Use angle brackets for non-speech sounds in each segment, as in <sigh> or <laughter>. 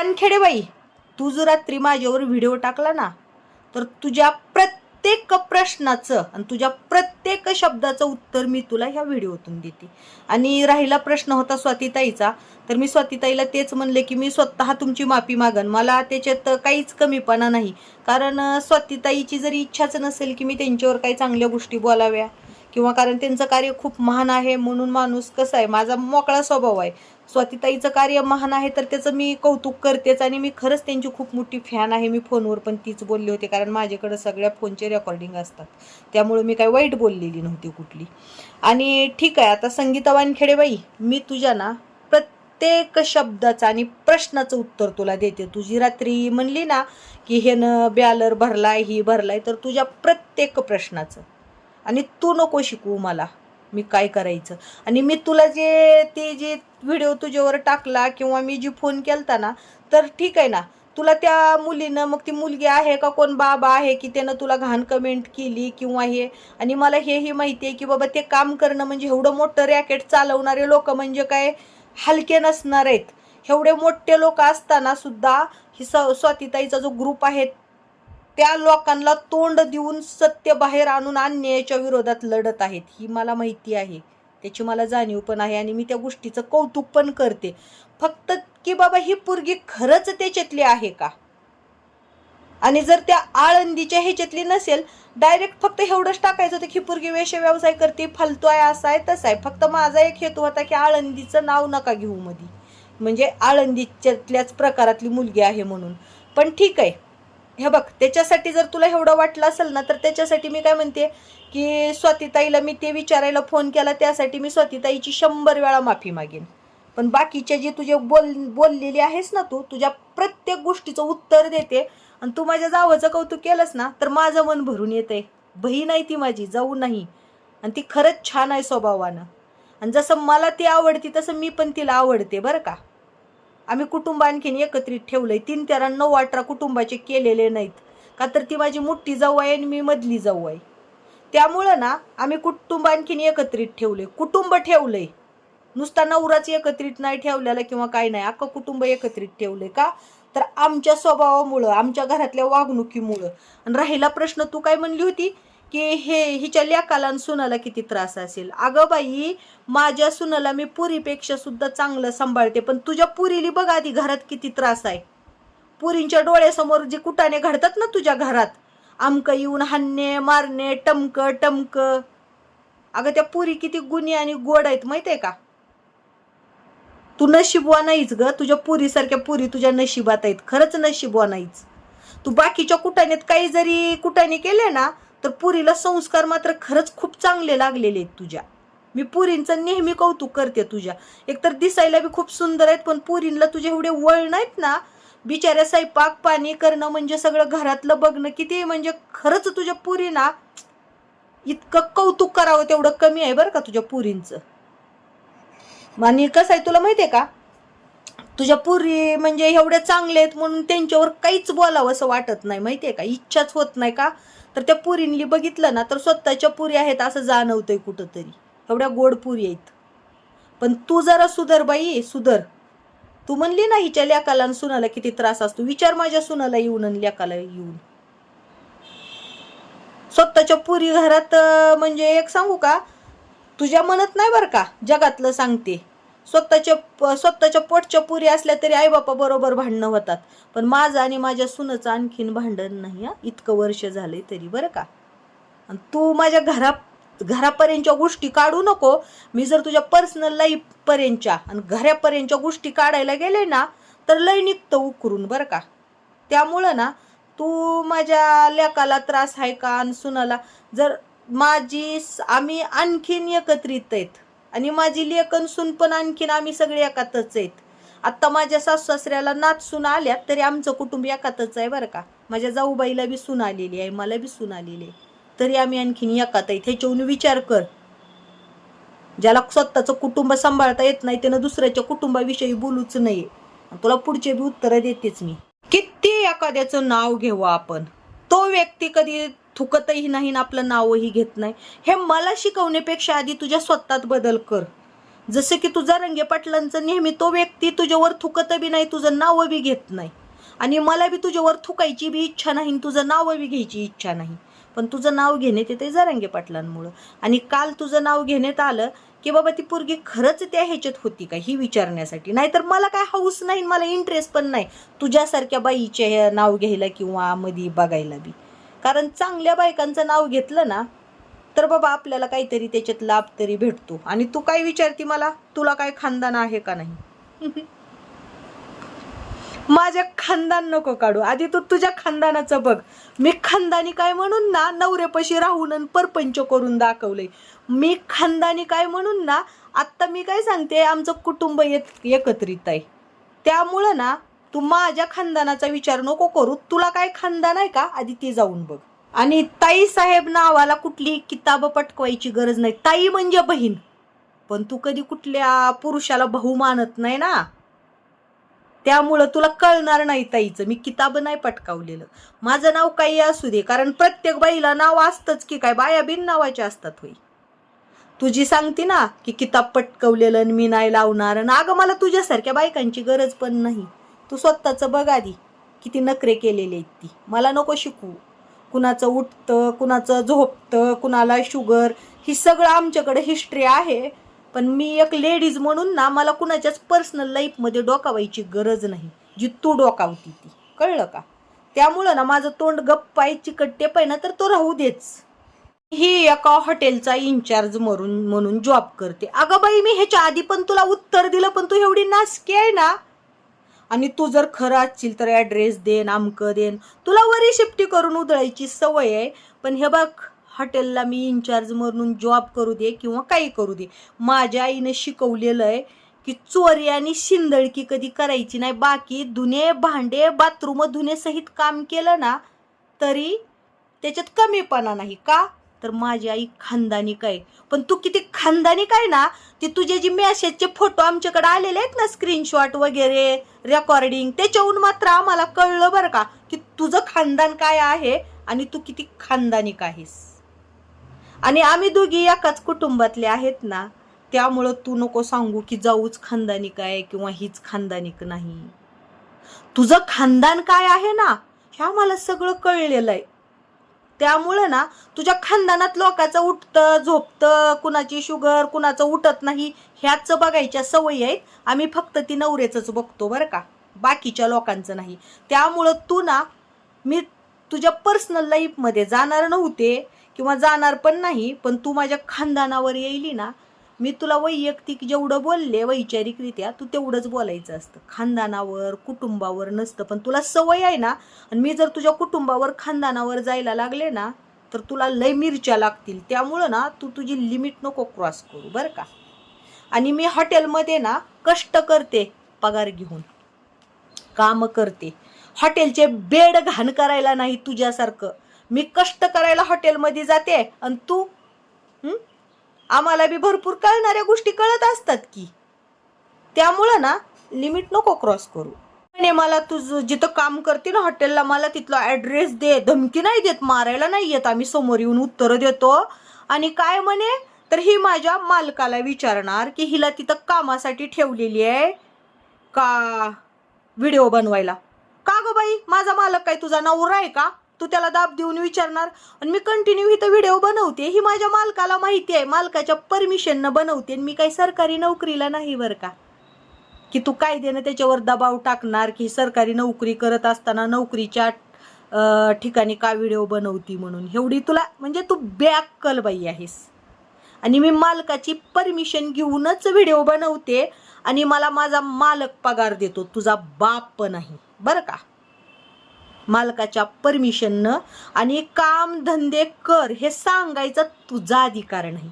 वानखेडे बाई तू जर रात्री माझ्यावर व्हिडिओ टाकला ना तर तुझ्या प्रत्येक प्रश्नाचं आणि तुझ्या प्रत्येक शब्दाचं उत्तर मी तुला ह्या व्हिडिओतून देते. आणि राहिला प्रश्न होता स्वातीताईचा तर मी स्वातीताईला तेच म्हणले की मी स्वतः तुमची माफी मागन. मला त्याच्यात काहीच कमीपणा नाही. कारण स्वातीताईची जरी इच्छाच नसेल की मी त्यांच्यावर काही चांगल्या गोष्टी बोलाव्या किंवा कारण त्यांचं कार्य खूप महान आहे म्हणून माणूस कसा आहे माझा मोकळा स्वभाव आहे. स्वातीताईचं कार्य महान आहे तर त्याचं मी कौतुक करतेच आणि मी खरंच त्यांची खूप मोठी फॅन आहे. मी फोनवर पण तीच बोलली होती कारण माझ्याकडं सगळ्या फोनचे रेकॉर्डिंग असतात. त्यामुळे मी काय वाईट बोललेली नव्हती कुठली. आणि ठीक आहे आता संगीता वानखेडे बाई मी तुझ्या ना प्रत्येक शब्दाचं आणि प्रश्नाचं उत्तर तुला देते. तुझी रात्री म्हणली ना की हे न बॅलर भरलाय ही भरलाय तर तुझ्या प्रत्येक प्रश्नाचं. आणि तू नको शिकवू मला. मी काय करायचं? आणि मी तुला जे ते जे व्हिडिओ तुझ्यावर टाकला किंवा मी जी फोन केलता ना तर ठीक आहे ना. तुला त्या मुलीनं मग ती मुलगी आहे का कोण बाबा आहे की त्यानं तुला घाण कमेंट केली किंवा हे? आणि मला हेही माहिती आहे की बाबा ते काम करणं म्हणजे एवढं मोठं रॅकेट चालवणारे लोक म्हणजे काय? हलके नसणार आहेत. एवढे मोठे लोक असताना सुद्धा ही स स्वातीताईचा जो ग्रुप आहे त्या लोकांना तोंड देऊन सत्य बाहेर आणून अन्यायाच्या विरोधात लढत आहेत. ही मला माहिती आहे. त्याची मला जाणीव पण आहे आणि मी त्या गोष्टीचं कौतुक पण करते. फक्त की बाबा ही पोरगी खरंच त्याच्यातली आहे का? आणि जर त्या आळंदीच्या ह्याच्यातली नसेल डायरेक्ट फक्त एवढंच टाकायचं होतं की ही पोरगी वेश व्यवसाय करते फालतू आहे असा आहे तसा आहे. फक्त माझा एक हेतू होता की आळंदीचं नाव नका घेऊ मधी. म्हणजे आळंदीच्यातल्याच प्रकारातली मुलगी आहे म्हणून. पण ठीक आहे. हे बघ त्याच्यासाठी जर तुला एवढं वाटलं असेल ना तर त्याच्यासाठी मी काय म्हणते की स्वातीताईला मी ते विचारायला फोन केला त्यासाठी मी स्वातीताईची शंभर वेळा माफी मागेन. पण बाकीचे जे तुझे बोल बोललेली आहेस ना तू तुझ्या प्रत्येक गोष्टीचं उत्तर देते. आणि तू माझ्या जावाचं कौतुक केलंस ना तर माझं मन भरून येते बहीण आहे ती माझी जाऊ नाही. आणि ती खरंच छान आहे स्वभावानं. आणि जसं मला ती आवडती तसं मी पण तिला आवडते बरं का? आम्ही कुटुंब आणखीन एकत्रित ठेवलंय. तीन तेरा नऊ अठरा कुटुंबाचे केलेले नाहीत. का तर ती माझी मोठी जाऊ आहे आणि मी मधली जाऊ आहे. त्यामुळं ना आम्ही कुटुंब आणखीन एकत्रित ठेवले कुटुंब ठेवलंय. नुसता नवराच एकत्रित नाही ठेवलेला किंवा काय नाही. अख्खं कुटुंब एकत्रित ठेवलंय का? तर आमच्या स्वभावामुळं आमच्या घरातल्या वागणुकीमुळं. आणि राहिला प्रश्न तू काय म्हणली होती? की हे हिच्या लेकाला सुनाला किती त्रास असेल? अगं बाई माझ्या सुनाला मी पुरीपेक्षा सुद्धा चांगलं सांभाळते पण तुझ्या पुरीली बघ आधी घरात किती त्रास आहे. पुरींच्या डोळ्यासमोर जे कुटाने घडतात ना तुझ्या घरात आमकं येऊन हाणणे मारणे टमक टमक. अगं त्या पुरी किती गुन्हे आणि गोड आहेत माहीत आहे का? तू नशिबवा नाहीच ग. तुझ्या पुरीसारख्या पुरी तुझ्या नशिबात आहेत. खरंच नशिबवा नाहीच तू बाकीच्या कुटाण्यात काही जरी कुटाने केले ना तर पुरीला संस्कार मात्र खरंच खूप चांगले लागलेले आहेत तुझ्या. मी पुरींचं नेहमी कौतुक करते तुझ्या. एकतर दिसायला बी खूप सुंदर आहेत पण पुरींला तुझे एवढे वळण आहेत ना. बिचाऱ्या स्वयंपाक पाणी करणं म्हणजे सगळं घरातलं बघणं किती म्हणजे खरंच तुझ्या पुरीना इतकं कौतुक करावं तेवढं कमी आहे बरं का तुझ्या पुरींचं. आणि कसं आहे तुला माहितीये का? तुझ्या पुरी म्हणजे एवढे चांगले आहेत म्हणून त्यांच्यावर काहीच बोलावं असं वाटत नाही माहितीये का? इच्छाच होत नाही का? तर त्या पुरींनी बघितलं ना तर स्वतःच्या पुरी आहेत असं जाणवतंय कुठंतरी. एवढ्या गोड पुरी आहेत. पण तू जरा सुधर बाई सुधर. तू म्हणली ना हिच्या लेकाला आणि सुनाला किती त्रास असतो. विचार माझ्या सुनाला येऊन आणि लेकाला येऊन. स्वतःच्या पुरी घरात म्हणजे एक सांगू का? तुझ्या म्हणत नाही बरं का? जगातलं सांगते. स्वतःच्या स्वतःच्या पोटच्या पुरी असल्या तरी आईबापा बरोबर भांडणं होतात. पण माझं आणि माझ्या सुनाचं आणखीन भांडण नाही हा. इतकं वर्ष झालंय तरी बरं का? आणि तू माझ्या घरा घरापर्यंतच्या गोष्टी काढू नको. मी जर तुझ्या पर्सनल लाईफ पर्यंतच्या आणि घरापर्यंतच्या गोष्टी काढायला गेले ना तर लय निघतं उकरून बरं का? त्यामुळं ना तू माझ्या लेकाला त्रास आहे का आणि सुनाला? जर माझी आम्ही आणखीन एकत्रित आहेत. आणि माझी लेकन सून पण आणखीन आम्ही सगळे एकातच आहेत. आत्ता माझ्या सासू सासऱ्याला नात सून आल्या तरी आमचं कुटुंब एकातच आहे बरं का. माझ्या जाऊबाईला बी सून आलेली आहे मला बी सून आलेली आहे. तरी आम्ही आणखीन एकात आहे ह्याच्यावरून विचार कर. ज्याला स्वतःचं कुटुंब सांभाळता येत नाही त्यानं दुसऱ्याच्या कुटुंबाविषयी बोलूच नाही तुला पुढचे बी उत्तरं देतेच मी. किती एखाद्याचं नाव घेऊ आपण? तो व्यक्ती कधी थुकतही नाही आणि आपलं नावही घेत नाही. हे मला शिकवण्यापेक्षा आधी तुझ्या स्वतःत बदल कर. जसं की तुझा रंगे पाटलांचं नेहमी तो व्यक्ती तुझ्यावर थुकत बी नाही तुझं नाव बी घेत नाही. आणि मला बी तुझ्यावर थुकायची बी इच्छा नाही आणि तुझं नाव बी घ्यायची इच्छा नाही. पण तुझं नाव घेण्यात येते जरांगे पाटलांमुळं आणि काल तुझं नाव घेण्यात आलं की बाबा ती पोरगी खरंच त्या ह्याच्यात होती का ही विचारण्यासाठी? नाहीतर मला काय हाऊस नाही मला इंटरेस्ट पण नाही तुझ्यासारख्या बाईचे नाव घ्यायला किंवा मधी बघायला बी. कारण चांगल्या बायकांचं नाव घेतलं ना तर बाबा आपल्याला काहीतरी त्याच्यात लाभ तरी भेटतो. आणि तू काय विचारती मला? तुला काय खानदान आहे का नाही? <laughs> माझ्या खानदान नको काढू. आधी तू तुझ्या खानदानाचं बघ. मी खानदानी काय म्हणून ना नवरेपशी राहून परपंच करून दाखवले मी खानदानी काय म्हणून ना आत्ता मी काय सांगते आमचं कुटुंब एक एकत्रित आहे. त्यामुळं ना तू माझ्या खानदानाचा विचार नको करू. तुला काय खानदान आहे का? आधी ते जाऊन बघ. आणि ताई साहेब नावाला कुठली किताब पटकवायची गरज नाही. ताई म्हणजे बहीण. पण तू कधी कुठल्या पुरुषाला भाऊ मानत नाही ना. त्यामुळं तुला कळणार नाही ताईचं. मी किताब नाही पटकावलेलं. माझं नाव काही असू दे कारण प्रत्येक बाईला नाव असतंच की काय? बाया बिन नावाच्या असतात होई तुझी सांगते ना की किताब पटकवलेलं आणि मी नाही लावणार. आणि अगं मला तुझ्यासारख्या बायकांची गरज पण नाही. तू स्वतःचं बघ आधी किती नखरे केलेले आहेत ती. मला नको शिकू. कुणाचं उठतं कुणाचं झोपतं कुणाला शुगर ही सगळं आमच्याकडे हिस्ट्री आहे. पण मी एक लेडीज म्हणून ना मला कुणाच्याच पर्सनल लाईफमध्ये डोकावायची गरज नाही. जी तू डोकावती ती. कळलं का? त्यामुळं ना माझं तोंड गप्प आहे चिकट टेप आहे ना तर तो राहू देच. ही एका हॉटेलचा इन्चार्ज म्हणून म्हणून जॉब करते. अगं बाई मी ह्याच्या आधी पण तुला उत्तर दिलं पण तू एवढी नासकी आहे ना. आणि तू जर खरं असशील तर ॲड्रेस देन आमकं देन. तुला वरी शिफ्टी करून उधळायची सवय आहे. पण हे बघ हॉटेलला मी इन्चार्ज म्हणून जॉब करू दे किंवा काही करू दे. माझ्या आईनं शिकवलेलं आहे की चोरी आणि शिंदळकी कधी करायची नाही. बाकी धुणे भांडे बाथरूम धुण्यासहित काम केलं ना तरी त्याच्यात कमीपणा नाही. का? तर माझी आई खानदानी काय पण तू किती खानदानी काय ना ते तुझे जे मेसेजचे फोटो आमच्याकडे आलेले आहेत ना स्क्रीनशॉट वगैरे रेकॉर्डिंग त्याच्याहून मात्र आम्हाला कळलं बरं का की तुझं खानदान काय आहे आणि तू किती खानदानी आहेस. आणि आम्ही दोघी एकाच कुटुंबातले आहेत ना त्यामुळं तू नको सांगू की जाऊच खानदानिक आहे किंवा हीच खानदानिक नाही. तुझं खानदान काय आहे ना हे मला सगळं कळलेलं आहे. त्यामुळं ना तुझ्या खानदानात लोकांचं उठतं झोपतं कुणाची शुगर कुणाचं उठत नाही ह्याच बघायच्या सवयी आहेत. आम्ही फक्त ती नवऱ्याचंच बघतो बरं का बाकीच्या लोकांचं नाही. त्यामुळं तू ना मी तुझ्या पर्सनल लाईफमध्ये जाणार नव्हते किंवा जाणार पण नाही पण तू माझ्या खानदानावर येईली ना मी तुला वैयक्तिक जेवढं बोलले वैचारिकरित्या तू तेवढंच बोलायचं असतं. खानदानावर कुटुंबावर नसतं पण तुला सवय आहे ना आणि मी जर तुझ्या कुटुंबावर खानदानावर जायला लागले ना तर तुला लय मिरच्या लागतील. त्यामुळं ना तू तुझी लिमिट नको क्रॉस करू बरं का? आणि मी हॉटेलमध्ये ना कष्ट करते पगार घेऊन. काम करते. हॉटेलचे बेड घाण करायला नाही तुझ्यासारखं. मी कष्ट करायला हॉटेलमध्ये जाते आणि तू आम्हाला बी भरपूर कळणाऱ्या गोष्टी कळत असतात की. त्यामुळं ना लिमिट नको क्रॉस करू. म्हणे मला तुझं जिथं काम करते ना हॉटेलला मला तिथला ॲड्रेस दे. धमकी नाही देत मारायला नाही येत. आम्ही समोर येऊन उत्तरं देतो. आणि काय म्हणे? तर ही माझ्या मालकाला विचारणार की हिला तिथं कामासाठी ठेवलेली आहे का? व्हिडिओ बनवायला. का गं बाई? माझा मालक काय तुझा नवरा आहे का? तू त्याला दाब देऊन विचारणार. आणि मी कंटिन्यू इथं व्हिडिओ बनवते. ही माझ्या मालकाला माहिती आहे. मालकाच्या परमिशननं बनवते. आणि मी काही सरकारी नोकरीला नाही बरं का. की तू कायद्यानं त्याच्यावर दबाव टाकणार की सरकारी नोकरी करत असताना नोकरीच्या ठिकाणी का व्हिडिओ बनवती म्हणून. एवढी तुला म्हणजे तू बॅकल बाई आहेस. आणि मी मालकाची परमिशन घेऊनच व्हिडिओ बनवते. आणि मला माझा मालक पगार देतो. तुझा बाप नाही. बरं का? मालकाच्या परमिशननं आणि काम धंदे कर हे सांगायचा तुझा अधिकार नाही.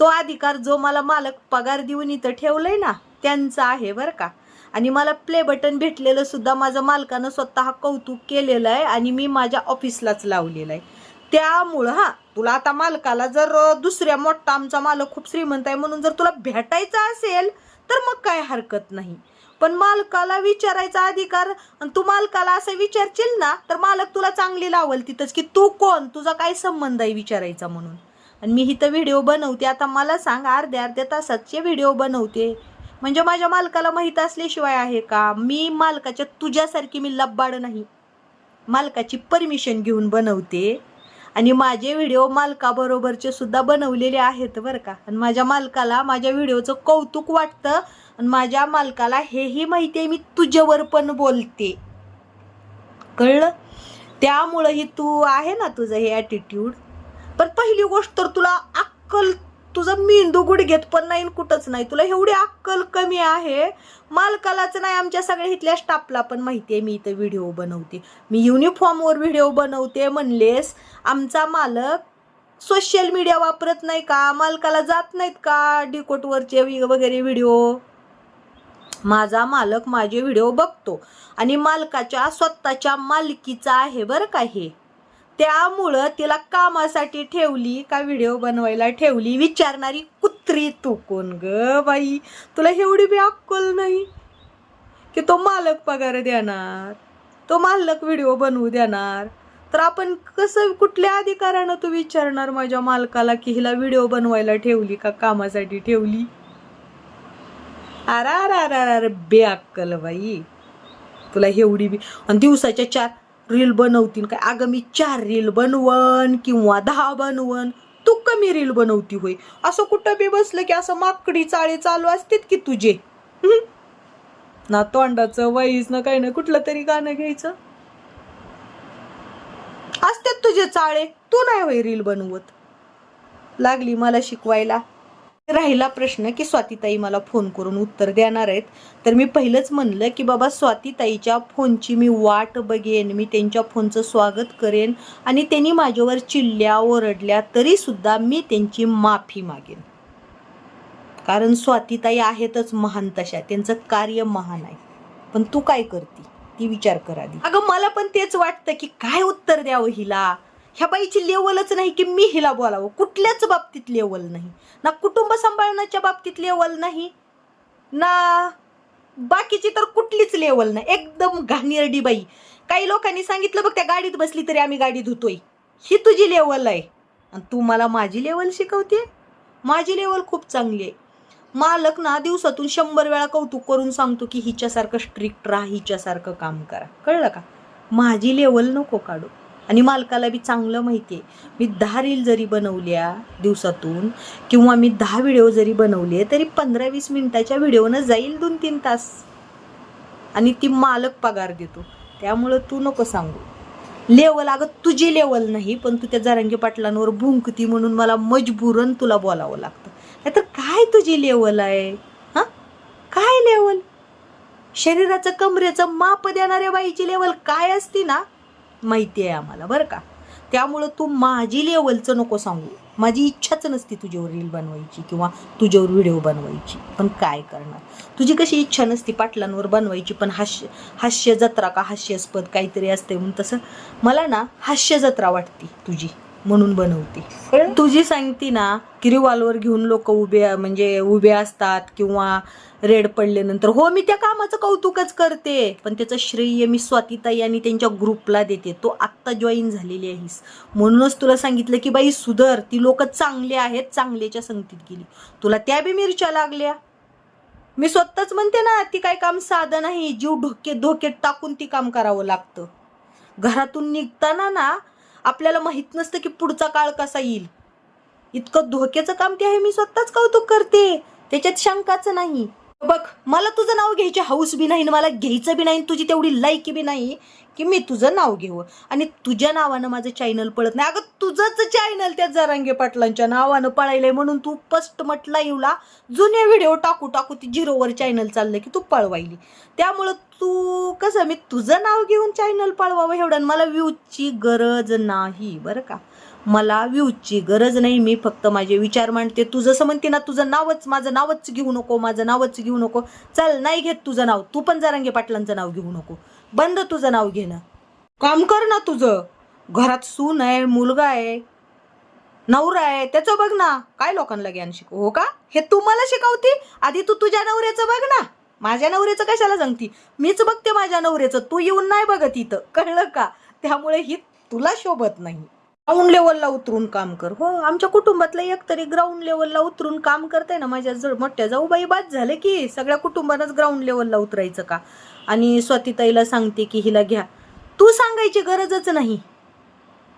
तो अधिकार जो मला मालक पगार देऊन इथं ठेवलंय ना त्यांचा आहे बरं का. आणि मला प्ले बटन भेटलेलं सुद्धा माझं मालकानं स्वतः कौतुक केलेलं आहे आणि मी माझ्या ऑफिसलाच लावलेलं आहे. त्यामुळं हा तुला आता मालकाला जर दुसऱ्या मोठा आमचा मालक खूप श्रीमंत आहे म्हणून जर तुला भेटायचं असेल तर मग काय हरकत नाही. पण मालकाला विचारायचा अधिकार आणि तू मालकाला असं विचारशील ना तर मालक तुला चांगली लावल तिथंच की तू कोण? तुझा काय संबंध आहे विचारायचा म्हणून? आणि मी इथं व्हिडिओ बनवते. आता मला सांग अर्ध्या अर्ध्या तासाचे व्हिडिओ बनवते. म्हणजे माझ्या मालकाला माहीत असल्याशिवाय आहे का? मी मालकाच्या तुझ्यासारखी मी लब्बाड नाही. मालकाची परमिशन घेऊन बनवते. आणि माझे व्हिडिओ मालकाबरोबरचे सुद्धा बनवलेले आहेत बरं का? आणि माझ्या मालकाला माझ्या व्हिडिओचं कौतुक वाटतं. आणि माझ्या मालकाला हेही माहिती आहे मी तुझ्यावर पण बोलते. कळलं? त्यामुळं ही तू आहे ना तुझं हे ॲटिट्यूड पण पहिली गोष्ट तर तुला अक्कल तुझा मेंदू गुडघेत पण नाही कुठंच नाही. तुला एवढी अक्कल कमी आहे. मालकालाच नाही आमच्या सगळ्या इथल्या स्टाफला पण माहिती आहे मी इथं व्हिडिओ बनवते. मी युनिफॉर्मवर व्हिडिओ बनवते म्हणलेस आमचा मालक सोशल मीडिया वापरत नाही का? मालकाला जात नाहीत का? डिकोटवरचे वगैरे व्हिडिओ माझा मालक माझे व्हिडिओ बघतो आणि मालकाच्या स्वतःच्या मालकीचा आहे बरं का हे. त्यामुळं तिला कामासाठी ठेवली का व्हिडिओ बनवायला ठेवली? विचारणारी कुत्री तू कोण ग बाई? तुला एवढी बी अक्कल नाही की तो मालक पगार देणार? तो मालक व्हिडिओ बनवू देणार? तर आपण कसं कुठल्या अधिकारानं तू विचारणार माझ्या मालकाला की हिला व्हिडिओ बनवायला ठेवली का कामासाठी ठेवली? अरे अरे अरे अरे अक्कल बाई. तुला एवढी बी आणि दिवसाच्या चार रील बनवतील काय? अगं मी चार रील बनवन किंवा दहा बनवन तू कमी रील बनवती होय. असं कुठं बी बसलं की असं माकडी चाळे चालू असतेत की तुझे? ना तोंडाचं वाईस ना काही ना कुठलं तरी गाणं घ्यायचं. असतात तुझे चाळे. तू नाही होय रील बनवत. लागली मला शिकवायला. राहिला प्रश्न की स्वातीताई मला फोन करून उत्तर देणार आहेत. तर मी पहिलंच म्हणलं की बाबा स्वातीताईच्या फोनची मी वाट बघेन मी त्यांच्या फोनचं स्वागत करेन आणि त्यांनी माझ्यावर चिल्ल्या ओरडल्या तरी सुद्धा मी त्यांची माफी मागेन. कारण स्वातीताई आहेतच महान तशा त्यांचं कार्य महान आहे. पण तू काय करती? ती विचार करा अगं मला पण तेच वाटतं की काय उत्तर द्यावं हिला? ह्या बाईची लेवलच नाही की मी हिला बोलावं. कुठल्याच बाबतीत लेवल नाही. ना कुटुंब सांभाळण्याच्या बाबतीत लेवल नाही ना बाकीची तर कुठलीच लेवल नाही. एकदम घाणेरडी बाई. काही लोकांनी सांगितलं बघ त्या गाडीत बसली तरी आम्ही गाडी धुतोय. ही तुझी लेवल आहे. आणि तू मला माझी लेवल शिकवते माझी लेवल खूप चांगली आहे. मालक ना दिवसातून शंभर वेळा कौतुक करून सांगतो की हिच्यासारखं स्ट्रिक्ट राहा हिच्यासारखं काम करा. कळलं का? माझी लेवल नको काढू. आणि मालकाला बी चांगलं माहिती आहे. मी दहा रील जरी बनवल्या दिवसातून किंवा मी दहा व्हिडिओ जरी बनवले तरी पंधरा वीस मिनिटाच्या व्हिडिओनं जाईल दोन तीन तास. आणि ती मालक पगार देतो. त्यामुळं तू नको सांगू. लेवल अगं तुझी लेवल नाही पण तू त्या जारंगी पाटलांवर भुंकती म्हणून मला मजबूरन तुला बोलावं लागतं. नाहीतर काय तुझी लेवल आहे? हां? काय लेवल? शरीराचं कमरेचं माप देणाऱ्या बाईची लेवल काय असती ना? माहिती आहे आम्हाला बरं का? त्यामुळं तू माझी लेवलचं नको सांगू. माझी इच्छाच नसती तुझ्यावर रील बनवायची किंवा तुझ्यावर व्हिडिओ बनवायची. पण काय करणार? तुझी कशी इच्छा नसती पाटलांवर बनवायची पण हास्य हास्य जत्रा का हास्यास्पद काहीतरी असते म्हणून तसं मला ना हास्य जत्रा वाटते तुझी म्हणून बनवते. तुझी सांगती ना की रिवॉल्वर घेऊन लोक उभे म्हणजे उभे असतात किंवा रेड पडल्यानंतर. हो मी त्या कामाचं कौतुकच करते. पण त्याचं श्रेय मी स्वातीताई आणि त्यांच्या ग्रुपला देते. तो आत्ता जॉईन झालेली आहेस म्हणूनच तुला सांगितलं की बाई सुधर. ती लोक चांगले आहेत. चांगल्याच्या संगतीत गेली. तुला त्या बी मिरच्या लागल्या. मी स्वतःच म्हणते ना ती काय काम साधं नाही. जीव ढोके धोक्यात टाकून ती काम करावं लागतं. घरातून निघताना ना आपल्याला माहीत नसतं की पुढचा काळ कसा येईल. इतकं धोक्याचं काम ते आहे मी स्वतःच कौतुक करते. त्याच्यात शंकाच नाही. बघ मला तुझं नाव घ्यायची हाऊस बी नाही मला घ्यायचं बी नाही तुझी तेवढी लायकी बी नाही की मी तुझं नाव घेऊ. आणि तुझ्या नावानं माझं चॅनल पळत नाही. अगं तुझंच चॅनल त्या जरांगे पाटलांच्या नावानं पळायलंय म्हणून तू फस्ट म्हटला येऊला जुने व्हिडिओ टाकू टाकू ती झिरोवर चॅनल चाललं की तू पळवायली. त्यामुळं तू कसं मी तुझं नाव घेऊन चॅनल पळवावं एवढं मला व्ह्यूजची गरज नाही बरं का. मला व्ह्यूजची गरज नाही मी फक्त माझे विचार मांडते. तू जसं म्हणते ना तुझं नावच माझं नावच घेऊ नको माझं नावच घेऊ नको. चल नाही घेत तुझं नाव. तू पण जरांगे पाटलांचं नाव घेऊ नको. बंद तुझं नाव घेणं. काम कर ना तुझं. घरात सून आहे मुलगा आहे नवरा आहे त्याचं बघ ना. काय लोकांना ज्ञान शिकव हो का? हे तू मला शिकवती? आधी तू तुझ्या नवऱ्याचं बघ ना. माझ्या नवऱ्याचं कशाला सांगती मीच बघते माझ्या नवऱ्याचं. तू येऊन नाही बघत इथं. कळलं का? त्यामुळे ही तुला शोभत नाही. ग्राउंड लेवलला उतरून काम कर. हो आमच्या कुटुंबातलं एक तरी ग्राउंड लेवलला उतरून काम करते ना माझ्या जर मोठ्या जाऊ बाई बाद झाले की सगळ्या कुटुंबानंच ग्राउंड लेवलला उतरायचं का? आणि स्वातीताईला सांगते की हिला घ्या. तू सांगायची गरजच नाही.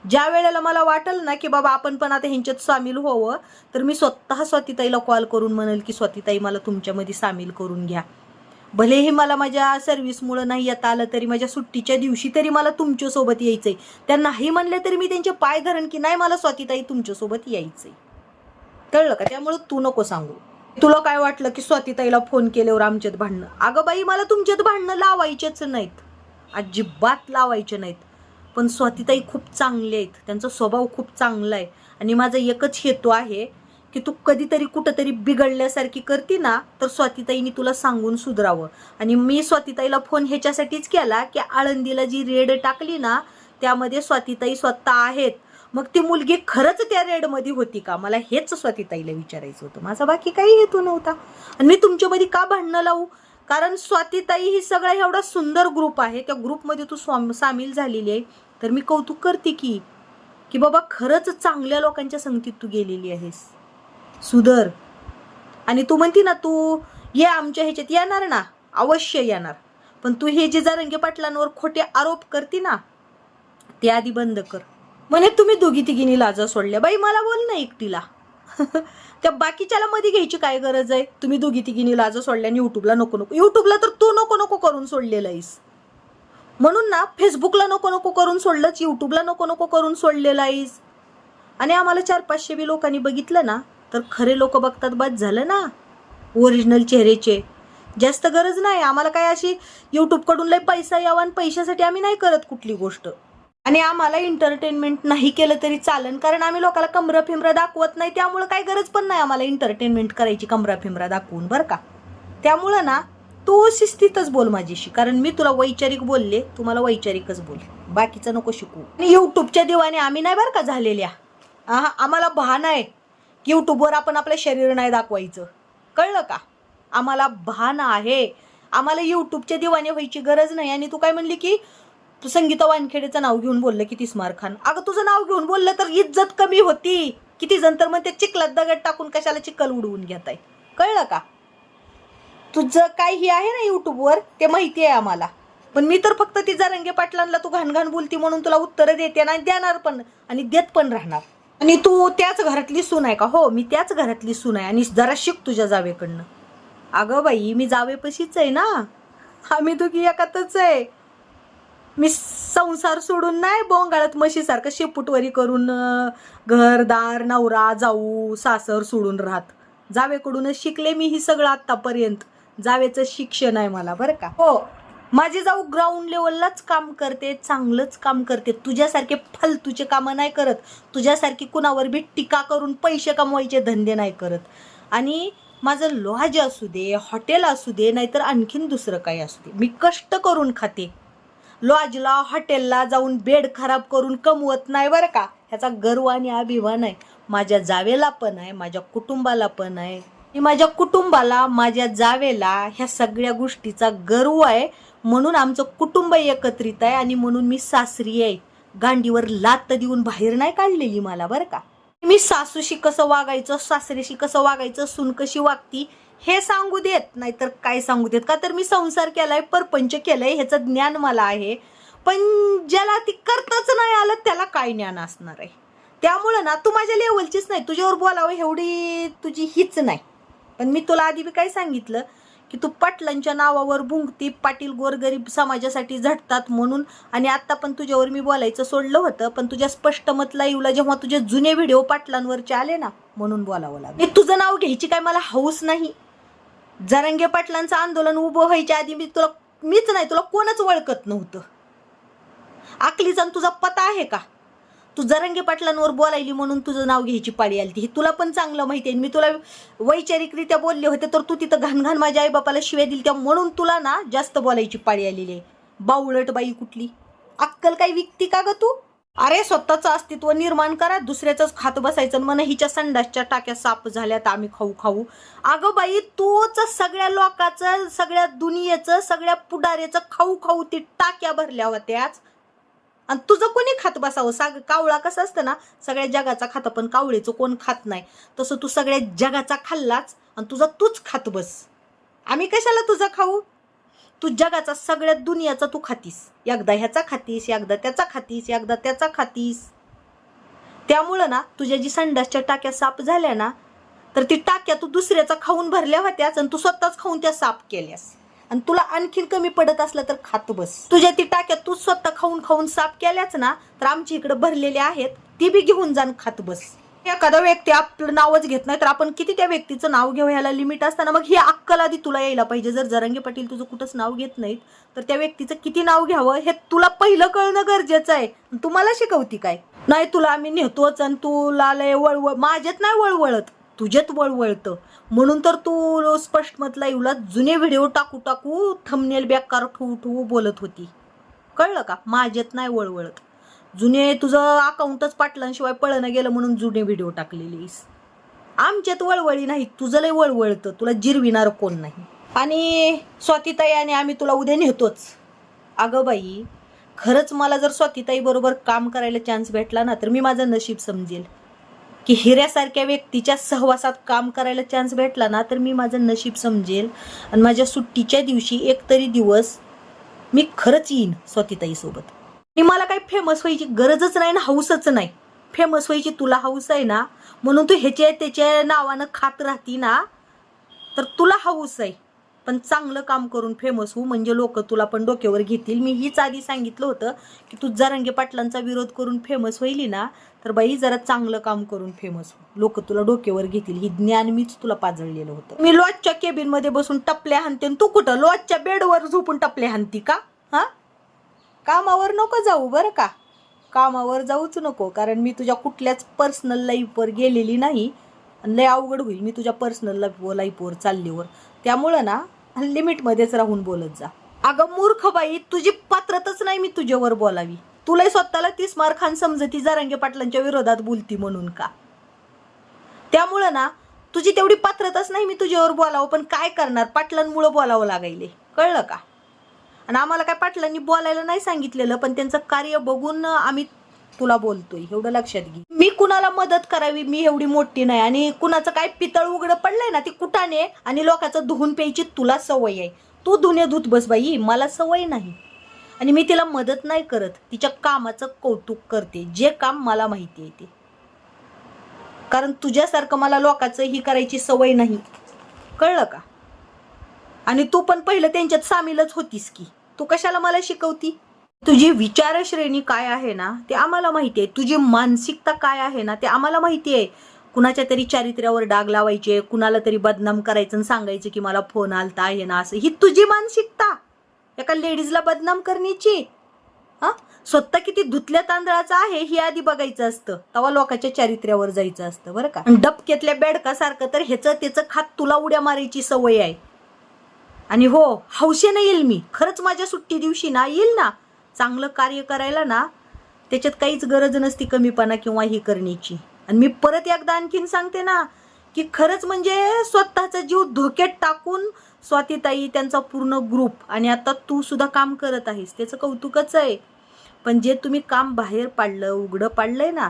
ज्या वेळेला मला वाटेल ना की बाबा आपण पण आता ह्यांच्यात सामील व्हावं तर मी स्वतः स्वातीताईला कॉल करून म्हणेल की स्वातीताई मला तुमच्यामध्ये सामील करून घ्या. भलेही मला माझ्या सर्व्हिसमुळं नाही येता आलं तरी माझ्या सुट्टीच्या दिवशी तरी मला तुमच्यासोबत यायचंय. त्या नाही म्हणले तरी मी त्यांचे पाय धरण की नाही मला स्वातीताई तुमच्यासोबत यायचंय. कळलं का? त्यामुळं तू नको सांगू. तुला काय वाटलं की स्वातीताईला फोन केल्यावर आमच्यात भांडणं? अगं बाई मला तुमच्यात भांडणं लावायचेच नाहीत. अजिबात लावायचे नाहीत. पण स्वातीताई खूप चांगले आहेत. त्यांचा स्वभाव खूप चांगला आहे. आणि माझा एकच हेतू आहे की तू कधीतरी कुठंतरी बिघडल्यासारखी करती ना तर स्वातीताईनी तुला सांगून सुधरावं. आणि मी स्वातीताईला फोन ह्याच्यासाठीच केला की आळंदीला जी रेड टाकली ना त्यामध्ये स्वातीताई स्वतः आहेत. मग ती मुलगी खरंच त्या रेडमध्ये होती का? मला हेच स्वातीताईला विचारायचं होतं. माझा बाकी काही हेतू नव्हता. आणि मी तुमच्यामध्ये का भांडणं लावू? कारण स्वातीताई ही सगळा एवढा सुंदर ग्रुप आहे. त्या ग्रुपमध्ये तू स्वाम सामील झालेली आहे. तर मी कौतुक करते की की बाबा खरंच चांगल्या लोकांच्या संगतीत तू गेलेली आहेस. सुधर. आणि तू म्हणती ना तू ये आमच्या ह्याच्यात येणार ना अवश्य येणार. पण तू हे जे जारंगे पाटलांवर खोटे आरोप करती ना ते आधी बंद कर. म्हणे तुम्ही दोघी तिघींनी लाजा सोडल्या. बाई मला बोल ना एकटीला. <laughs> त्या बाकीच्याला मध्ये घ्यायची काय गरज आहे? तुम्ही दोघी तिघींनी लाजा सोडल्या आणि युट्यूबला नको नको. युट्यूबला तर तू नको नको करून सोडलेला आहेस. म्हणून ना फेसबुकला नको नको करून सोडलंच युट्यूबला नको नको करून सोडलेलं आहेस. आणि आम्हाला चार पाचशे बी लोकांनी बघितलं ना तर खरे लोक बघतात बस झालं ना. ओरिजिनल चेहऱ्याचे जास्त गरज नाही. आम्हाला काय अशी यूट्यूबकडून लय पैसा यावा आणि पैशासाठी आम्ही नाही करत कुठली गोष्ट. आणि आम्हाला एंटरटेनमेंट नाही केलं तरी चालन कारण आम्ही लोकांना कमरा फिमरा दाखवत नाही. त्यामुळं काय गरज पण नाही आम्हाला एंटरटेनमेंट करायची कमरा फिमरा दाखवून बरं का. त्यामुळं ना तू शिस्तीतच बोल माझ्याशी कारण मी तुला वैचारिक बोलले तू मला वैचारिकच बोल. बाकीचं नको शिकू. आणि युट्यूबच्या दिवाने आम्ही नाही बरं का झालेल्या. आहा आम्हाला भान आहे. यूट्यूबवर आपण आपलं शरीर नाही दाखवायचं. कळलं का? आम्हाला भान आहे. आम्हाला यूट्यूबच्या दिवाने व्हायची गरज नाही. आणि तू काय म्हणली की संगीता वानखेडेचं नाव घेऊन बोललं की तिस्मार खान. अगं तुझं नाव घेऊन बोललं तर इज्जत कमी होती. किती जण तर मग ते चिखलात दगड टाकून कशाला चिखल उडवून घेताय? कळलं का? तुझं काय ही आहे ना यूट्यूबवर ते माहिती आहे आम्हाला. पण मी तर फक्त ती रंगे पाटलांना तू घाण घाण बोलती म्हणून तुला उत्तरं देते ना देणार पण आणि देत पण राहणार. आणि तू त्याच घरातली सून आहे का? हो मी त्याच घरातली सून आहे आणि जरा शिक तुझ्या जावेकडनं. अगं बाई मी जावेपशीच आहे ना. आम्ही दोघी एकातच आहे. मी संसार सोडून नाही बोंगाळत म्हशीसारखं शेपूटवरी करून घरदार नवरा जाऊ सासर सोडून राहत. जावेकडूनच शिकले मी ही सगळं आतापर्यंत जावेचं शिक्षण आहे मला बरं का? हो. माझी जाऊ ग्राउंड लेवललाच काम करते चांगलंच काम करते. तुझ्यासारखे फालतूचे कामं नाही करत. तुझ्यासारखी कुणावर बी टीका करून पैसे कमवायचे धंदे नाही करत. आणि माझं लॉज असू दे हॉटेल असू दे नाहीतर आणखीन दुसरं काही असू दे. मी कष्ट करून खाते. लॉजला हॉटेलला जाऊन बेड खराब करून कमवत नाही बरं का. ह्याचा गर्व आणि अभिमान आहे. माझ्या जावेला पण आहे माझ्या कुटुंबाला पण आहे. मी माझ्या कुटुंबाला माझ्या जावेला ह्या सगळ्या गोष्टीचा गर्व आहे. म्हणून आमचं कुटुंब एकत्रित आहे आणि म्हणून मी सासरी आहे. गांडीवर लात देऊन बाहेर नाही काढलेली मला बरं का. मी सासूशी कसं वागायचं सासरेशी कसं वागायचं सून कशी वागती हे सांगू देत. नाहीतर काय सांगू देत? का तर मी संसार केलाय परपंच केलाय ह्याचं ज्ञान मला आहे. पण ज्याला ती करताच नाही आलं त्याला काय ज्ञान असणार आहे? त्यामुळं ना तू माझ्या लेवलचीच नाही. तुझ्यावर बोलावं एवढी तुझी हीच नाही. पण मी तुला आधी बी काय सांगितलं? की तू पाटलांच्या नावावर भुंकती पाटील गोरगरीब समाजासाठी झटतात म्हणून. आणि आत्ता पण तुझ्यावर मी बोलायचं सोडलं होतं पण तुझ्या स्पष्ट मत लाईवला जेव्हा तुझे जुने व्हिडिओ पाटलांवरचे आले ना म्हणून बोलावं लागलं. तुझं नाव घ्यायची काय मला हौस नाही. जरंगे पाटलांचं आंदोलन उभं व्हायच्या आधी मी तुला मीच नाही तुला कोणच ओळखत नव्हतं. आकलीचा तुझा पता आहे का? तू जरंगे पाटलांवर बोलायली म्हणून तुझं नाव घ्यायची पाळी आली ही तुला पण चांगलं माहिती आहे. मी तुला वैचारिकरित्या बोलले होते तर तू तिथं घाणघाण माझ्या आईबापाला शिव्या दिली त्या म्हणून तुला ना जास्त बोलायची पाळी आलेली आहे. बावळट बाई कुठली? अक्कल काही विकती का ग तू? अरे स्वतःचं अस्तित्व निर्माण करा दुसऱ्याचंच खात बसायचं मन हिच्या संडासच्या टाक्या साप झाल्यात आम्ही खाऊ खाऊ. अगं बाई तूच सगळ्या लोकाचं सगळ्या दुनियेचं सगळ्या पुढाऱ्याचं खाऊ खाऊ ती टाक्या भरल्या होत्याच. आणि तुझं कोणी खात बसावं? साग कावळा कसं असतं ना सगळ्या जगाचा खातं पण कावळेचं कोण खात नाही. तसं तू सगळ्या जगाचा खाल्लाच आणि तुझा तूच खात बस. आम्ही कशाला तुझा खाऊ? तू जगाचा सगळ्या दुनियाचा तू खातीस. एकदा ह्याचा खातीस एकदा त्याचा खातीस एकदा त्याचा खातीस. त्यामुळं ना तुझ्या जी संडासच्या टाक्या साफ झाल्या ना तर ती टाक्या तू दुसऱ्याचा खाऊन भरल्या होत्याच आणि तू स्वतःच खाऊन त्या साफ केल्यास. आणि तुला आणखीन कमी पडत असलं तर खात बस. तुझ्या ती टाक्या तू स्वतः खाऊन खाऊन साफ केल्याच ना तर आमच्या इकडे भरलेली आहेत ती बी घेऊन जाण खात बस. एखादा व्यक्ती आपलं नावच घेत नाही तर आपण किती त्या व्यक्तीचं नाव घेऊ ह्याला लिमिट असताना? मग ही अक्कल आधी तुला यायला पाहिजे. जर जरंगे पाटील तुझं कुठंच नाव घेत नाहीत तर त्या व्यक्तीचं किती नाव घ्यावं हे तुला पहिलं कळणं गरजेचं आहे. तुम्हाला शिकवती काय? नाही तुला आम्ही नेतोच आणि तुला लय वळवळ माझ्यात नाही वळवळत तुझ्यात वळवळतं. म्हणून तर तू स्पष्ट मत लाईव्हला जुने व्हिडिओ टाकू टाकू थमनेल बेकार ठेवू ठेवू बोलत होती. कळलं का? माझ्यात नाही वळवळत. जुने तुझं अकाउंटच पाटलांशिवाय पळणं गेलं म्हणून जुने व्हिडिओ टाकलेलीस. आमच्यात वळवळी नाही तुझं लय वळवळतं. तुला जिरविणार कोण नाही. आणि स्वातीताई आणि आम्ही तुला उद्या नेतोच. अगं बाई खरंच मला जर स्वातीताई बरोबर काम करायला चान्स भेटला ना तर मी माझं नशीब समजेल. की हिऱ्यासारख्या व्यक्तीच्या सहवासात काम करायला चान्स भेटला ना तर मी माझं नशीब समजेल. आणि माझ्या सुट्टीच्या दिवशी एक तरी दिवस मी खरंच येईन स्वातीताईसोबत आणि मला काही फेमस व्हायची गरजच नाही ना हौसच नाही. फेमस व्हायची तुला हौस आहे ना म्हणून तू ह्याच्या त्याच्या नावानं खात राहती ना तर तुला हौस आहे. पण चांगलं काम करून फेमस हो म्हणजे लोक तुला पण डोक्यावर घेतील. मी हीच आधी सांगितलं होतं की तू जरांगे पाटलांचा विरोध करून फेमस होईली ना तर बाई जरा चांगलं काम करून फेमस हो. लोक तुला डोक्यावर घेतील. ही ज्ञान मीच तुला पाजळलेलं होतं. मी लॉजच्या केबिनमध्ये बसून टपल्या हाणते आणि तू कुठं? लॉजच्या बेडवर झोपून टपल्या हाणती का? हा? कामावर नको जाऊ बरं का? कामावर जाऊच नको कारण मी तुझ्या कुठल्याच पर्सनल लाईफवर गेलेली नाही. आणि लय अवघड होईल मी तुझ्या पर्सनल लाईफवर चाललीवर त्यामुळं ना लिमिटमध्येच राहून बोलत जा. अगं मूर्ख बाई तुझी पात्रतच नाही मी तुझ्यावर बोलावी. तुला स्वतःला तीस मार खान समजती जारंगे पाटलांच्या विरोधात बोलती म्हणून का? त्यामुळं ना तुझी तेवढी पात्रताच नाही मी तुझ्यावर बोलावं पण काय करणार? पाटलांमुळं बोलावं लागायले. कळलं का? आणि आम्हाला काय पाटलांनी बोलायला नाही सांगितलेलं पण त्यांचं कार्य बघून आम्ही तुला बोलतोय. एवढं लक्षात घे. मी कुणाला मदत करावी? मी एवढी मोठी नाही. आणि कुणाचं काय पितळ उघडं पडलंय ना ती कुठाने? आणि लोकांचं धुवून प्यायची तुला सवय आहे. तू धुणे धुत बस बाई. मला सवय नाही. आणि मी तिला मदत नाही करत. तिच्या कामाचं कौतुक करते. जे काम मला माहिती आहे ते. कारण तुझ्यासारखं मला लोकांचं ही करायची सवय नाही. कळलं का? आणि तू पण पहिलं त्यांच्यात सामीलच होतीस की. तू कशाला मला शिकवती? तुझी विचारश्रेणी काय आहे ना ते आम्हाला माहिती आहे. तुझी मानसिकता काय आहे ना ते आम्हाला माहिती आहे. कुणाच्या तरी चारित्र्यावर डाग लावायचे कुणाला तरी बदनाम करायचं आणि सांगायचं की मला फोन आलता आहे ना असं. ही तुझी मानसिकता. एका लेडीजला बदनाम करण्याची. हा? स्वतः किती धुतल्या तांदळाचा आहे हे आधी बघायचं असतं. तेव्हा लोकांच्या चारित्र्यावर जायचं असतं बरं का? डबक्यातल्या बेडकासारखं तर ह्याचं त्याचं खात तुला उड्या मारायची सवय आहे. आणि हो हौशेनं येईल मी. खरंच माझ्या सुट्टी दिवशी ना येईल ना. चांगलं कार्य करायला ना त्याच्यात काहीच गरज नसती कमीपणा किंवा ही करण्याची. आणि मी परत एकदा आणखीन सांगते ना की खरंच म्हणजे स्वतःचा जीव धोक्यात टाकून स्वातीताई त्यांचा पूर्ण ग्रुप आणि आता तू सुद्धा काम करत आहेस. त्याचं कौतुकच आहे. पण जे तुम्ही काम बाहेर पाडलं उघडं पाडलंय ना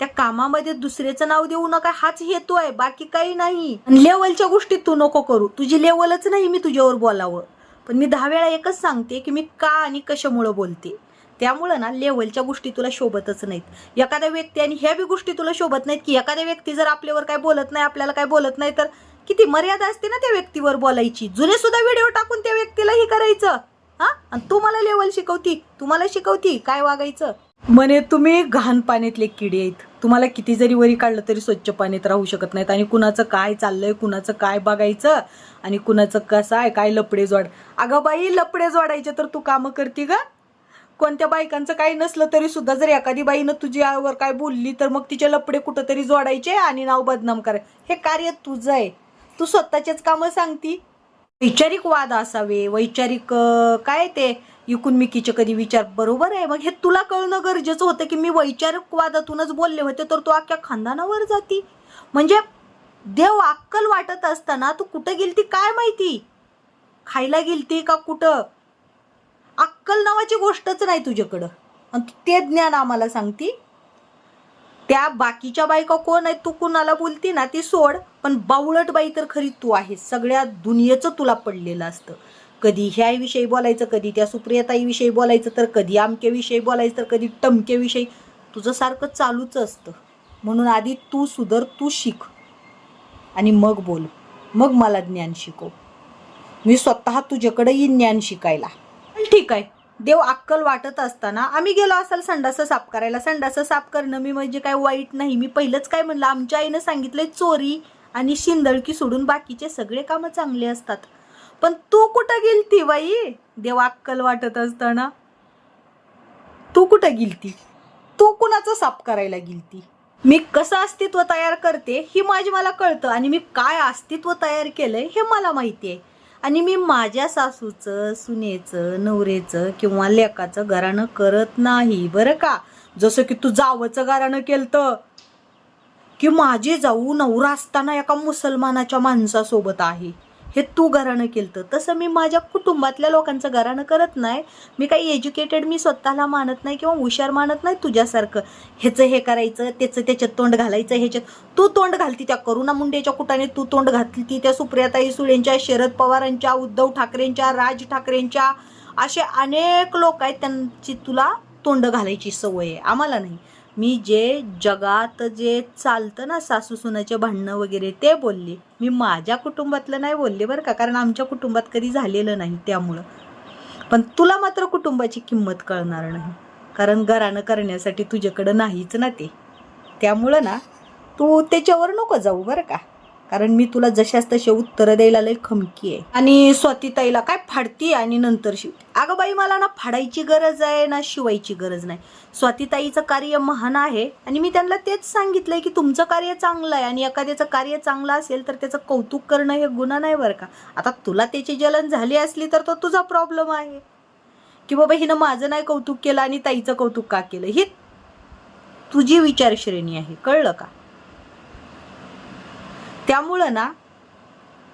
त्या कामामध्ये दुसऱ्याचं नाव देऊ नका. हाच हेतू आहे. बाकी काही नाही. आणि लेवलच्या गोष्टी तू नको करू. तुझी लेवलच नाही मी तुझ्यावर बोलावं. पण मी दहा वेळा एकच सांगते की मी का आणि कशामुळं बोलते. त्यामुळं ना लेवलच्या गोष्टी तुला शोभतच नाहीत. एखाद्या व्यक्ती आणि ह्या बी गोष्टी तुला शोभत नाहीत की एखाद्या व्यक्ती जर आपल्यावर काय बोलत नाही आपल्याला काय बोलत नाही तर किती मर्यादा असते ना त्या व्यक्तीवर बोलायची. जुने सुद्धा व्हिडिओ टाकून त्या व्यक्तीला हे करायचं. हा? आणि तू मला लेवल शिकवती. तुम्हाला शिकवती. काय वागायचं? म्हणे तुम्ही घाण पाण्यातले किडे आहेत. तुम्हाला किती जरी वरी काढलं तरी स्वच्छ पाण्यात राहू शकत नाहीत. आणि कुणाचं काय चाललंय कुणाचं काय बघायचं? आणि कुणाचं कसं आहे? काय लपडे जोड अगं बाई लपडे जोडायचे तर तू कामं करते का कोणत्या बायकांचं काही नसलं तरी सुद्धा जर एखादी बाईनं तुझ्यावर काय बोलली तर मग तिचे लपडे कुठंतरी जोडायचे आणि नाव बदनाम कराय हे कार्य तुझं आहे. तू स्वतःचेच कामं सांगती. वैचारिक वाद असावे वैचारिक काय ते? इकुनमिकीचे कधी विचार बरोबर आहे? मग हे तुला कळणं गरजेचं होतं की मी वैचारिक वादातूनच बोलले होते तर तू अख्ख्या खानदानावर जाती. म्हणजे देव अक्कल वाटत असताना तू कुठं गेलती काय माहिती? खायला गेलती का कुठं? अक्कल नावाची गोष्टच नाही तुझ्याकडं. आणि ते ज्ञान आम्हाला सांगती. त्या बाकीच्या बायका कोण आहेत तू कुणाला बोलती ना ती सोड पण बावळट बाई तर खरी तू आहे सगळ्या दुनियेचं तुला पडलेलं असतं. कधी ह्याविषयी बोलायचं कधी त्या सुप्रियताईविषयी बोलायचं तर कधी आमक्याविषयी बोलायचं तर कधी टमक्याविषयी. तुझं सारखं चालूच असतं. म्हणून आधी तू सुधर तू शिक. आणि मग बोल. मग मला ज्ञान शिकव. मी स्वतः तुझ्याकडे येईन ज्ञान शिकायला. ठीक आहे. देव अक्कल वाटत असताना आम्ही गेलो असाल संडासं साफ करायला. संडासं साफ करणं मी म्हणजे काय वाईट नाही. मी पहिलंच काय म्हणलं आमच्या आईनं सांगितलंय चोरी आणि शिंदळकी सोडून बाकीचे सगळे कामं चांगले असतात. पण तू कुठं गेलती बाई? देव अक्कल वाटत असताना. तू कुठं गेलती? तू कुणाचं साफ करायला गेलती? मी कसं अस्तित्व तयार करते ही माझी मला कळतं आणि मी काय अस्तित्व तयार केलंय हे मला माहिती आहे आणि मी माझ्या सासूचं सुनेचं नवरेचं किंवा लेकाचं घराणं करत नाही. बरं का? जसं की तू जावचं घराणं केलं की माझी जाऊ नवरा असताना एका मुसलमानाच्या माणसासोबत आहे. हे तू घराणं केलं तसं मी माझ्या कुटुंबातल्या लोकांचं घराणं करत नाही. मी काही एज्युकेटेड मी स्वतःला मानत नाही किंवा हुशार मानत नाही तुझ्यासारखं. ह्याचं हे करायचं त्याचं त्याच्यात तोंड घालायचं ह्याच्यात. तू तोंड घालती त्या करुणा मुंडेच्या कुटाने तू तोंड घालती त्या सुप्रियाताई सुळेंच्या शरद पवारांच्या उद्धव ठाकरेंच्या राज ठाकरेंच्या. असे अनेक लोक आहेत त्यांची तुला तोंड घालायची सवय आहे. आम्हाला नाही. मी जे जगात जे चालतं ना सासू सुनाचे भांडणं वगैरे ते बोलले. मी माझ्या कुटुंबातलं नाही बोलले बरं का कारण आमच्या कुटुंबात कधी झालेलं नाही त्यामुळं. पण तुला मात्र कुटुंबाची किंमत कळणार नाही. कारण घरानं करण्यासाठी तुझ्याकडं नाहीच ना ते. त्यामुळं ना तू त्याच्यावर नको जाऊ बरं का. कारण मी तुला जशाच तसे उत्तरं द्यायला लय खमकी आहे. आणि स्वातीताईला काय फाडती आणि नंतर शिवते अगं बाई मला ना फाडायची गरज आहे ना शिवायची गरज नाही. स्वातीताईचं कार्य महान आहे आणि मी त्यांना तेच सांगितलंय की तुमचं कार्य चांगलं आहे आणि एखाद्याचं कार्य चांगलं असेल तर त्याचं कौतुक करणं हे गुन्हा नाही बरं का. आता तुला त्याची जलन झाली असली तर तो तुझा प्रॉब्लेम आहे. की बाबा हिनं माझं नाही कौतुक केलं आणि ताईचं कौतुक का केलं? ही तुझी विचारश्रेणी आहे. कळलं का? त्यामुळं ना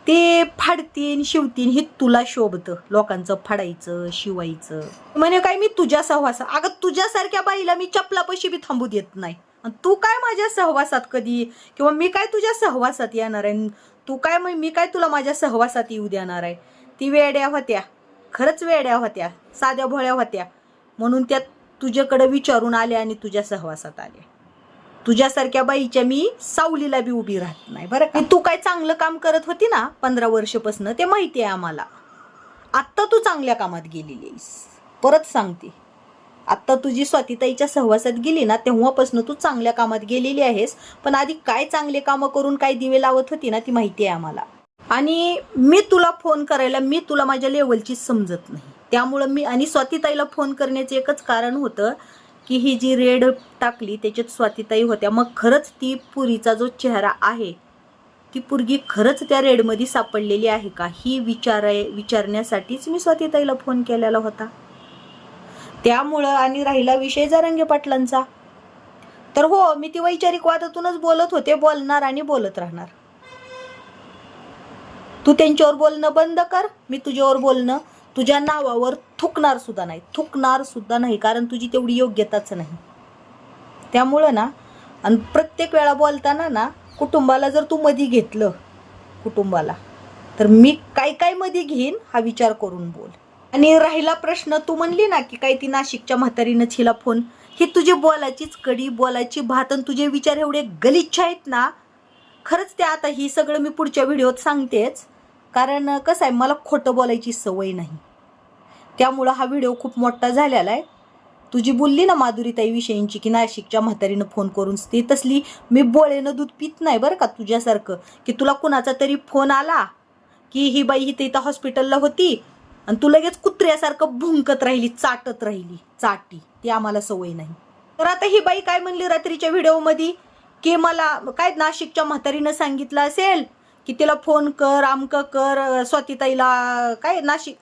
ते फाडतीन शिवतीन हे तुला शोभतं. लोकांचं फाडायचं शिवायचं. म्हणे काय मी तुझ्या सहवासात अगं तुझ्यासारख्या बाईला मी चपलापशी बी थांबू देत नाही. तू काय माझ्या सहवासात कधी? किंवा मी काय तुझ्या सहवासात येणार आहे? तू काय मग मी काय तुला माझ्या सहवासात येऊ देणार आहे? ती वेड्या होत्या. खरंच वेड्या होत्या. साध्या भोळ्या होत्या. म्हणून त्या तुझ्याकडे विचारून आल्या आणि तुझ्या सहवासात आल्या. तुझ्यासारख्या बाईच्या मी सावलीला बी उभी राहत नाही बरं का? तू काय चांगलं काम करत होती ना पंधरा वर्षपासनं ते माहिती आहे आम्हाला. आत्ता तू चांगल्या कामात गेलेली आहेस. परत सांगते. आत्ता तुझी स्वातीताईच्या सहवासात गेली ना तेव्हापासून तू चांगल्या कामात गेलेली आहेस पण आधी काय चांगले कामं करून काय दिवे लावत होती ना ती माहिती आहे आम्हाला. आणि मी तुला फोन करायला मी तुला माझ्या लेवलची समजत नाही. त्यामुळं मी आणि स्वातीताईला फोन करण्याचं एकच कारण होतं की ही जी रेड टाकली त्याच्यात स्वातीताई होत्या. मग खरंच ती पुरीचा जो चेहरा आहे ती पुरगी खरंच त्या रेडमध्ये सापडलेली आहे का? ही विचाराय विचारण्यासाठीच मी स्वातीताईला फोन केलेला होता. त्यामुळं आणि राहिला विषय जारंगे पाटलांचा. तर हो मी ती वैचारिक वादातूनच बोलत होते बोलणार आणि बोलत राहणार. तू त्यांच्यावर बोलणं बंद कर मी तुझ्यावर बोलणं तुझ्या नावावर थुकणार सुद्धा नाही. थुकणार सुद्धा नाही कारण तुझी तेवढी योग्यताच नाही. त्यामुळं ना आणि प्रत्येक वेळा बोलताना ना कुटुंबाला जर तू मधी घेतलं कुटुंबाला तर मी काय काय मध्ये घेईन हा विचार करून बोल. आणि राहिला प्रश्न तू म्हणली ना की काय ती नाशिकच्या म्हातारीनंच हिला फोन ही तुझी बोलायचीच कडी बोलायची भात आणि तुझे विचार एवढे गलिच्छ आहेत ना खरंच ते आता ही सगळं मी पुढच्या व्हिडिओत सांगतेच. कारण कसं आहे मला खोटं बोलायची सवय नाही. त्यामुळं हा व्हिडिओ खूप मोठा झालेला आहे. तुझी बोलली ना माधुरीताई विषयींची की नाशिकच्या म्हातारीनं फोन करून ती तसली मी बोळेनं दूध पित नाही बरं का तुझ्यासारखं. की तुला कुणाचा तरी फोन आला की ही बाई इथे इथं हॉस्पिटलला होती आणि तू लगेच कुत्र्यासारखं भुंकत राहिली चाटत राहिली चाटी. ती आम्हाला सवय नाही. तर आता ही बाई काय म्हणली रात्रीच्या व्हिडिओमध्ये? की मला काय नाशिकच्या म्हातारीनं सांगितलं असेल की तिला फोन कर आमकं कर स्वातीताईला काय नाशिक